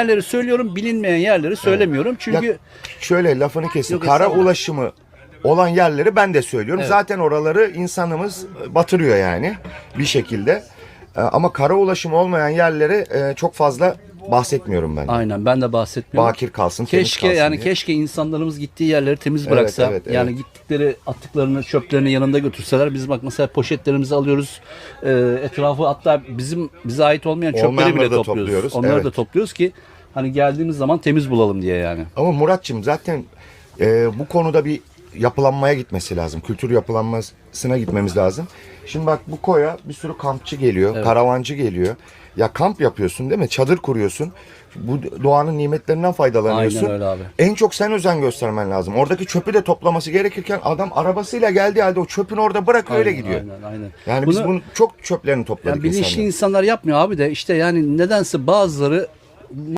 yerleri söylüyorum, bilinmeyen yerleri söylemiyorum. Çünkü Ya, şöyle lafını kesin. Yok, Kara estağfurullah. ulaşımı olan yerleri ben de söylüyorum. Zaten oraları insanımız batırıyor yani bir şekilde. Ee, Ama kara ulaşımı olmayan yerleri e, çok fazla bahsetmiyorum ben. aynen ben de bahsetmiyorum. Bakir kalsın, temiz Keşke kalsın yani diye. keşke insanlarımız gittiği yerleri temiz Evet, bıraksa. evet, evet. Yani gittikleri attıklarını, çöplerini yanında götürseler biz bak mesela poşetlerimizi alıyoruz. E, etrafı hatta bizim bize ait olmayan çöpleri Olmayanları bile da topluyoruz. topluyoruz, Onları evet. da topluyoruz ki hani geldiğimiz zaman temiz bulalım diye yani. Ama Muratçım zaten e, bu konuda bir yapılanmaya gitmesi lazım. Kültür yapılanmasına gitmemiz lazım. Şimdi bak bu koya bir sürü kampçı geliyor, karavancı geliyor. Ya kamp yapıyorsun değil mi? Çadır kuruyorsun. Bu doğanın nimetlerinden faydalanıyorsun. Aynen öyle abi. En çok sen özen göstermen lazım. Oradaki çöpü de toplaması gerekirken adam arabasıyla geldiği halde o çöpünü orada bırakıyor öyle Aynen, gidiyor. Aynen, aynen. Yani biz Bunu- çok çöplerini topladık Yani bilinçli insanlar. insanlar yapmıyor abi de işte yani nedense bazıları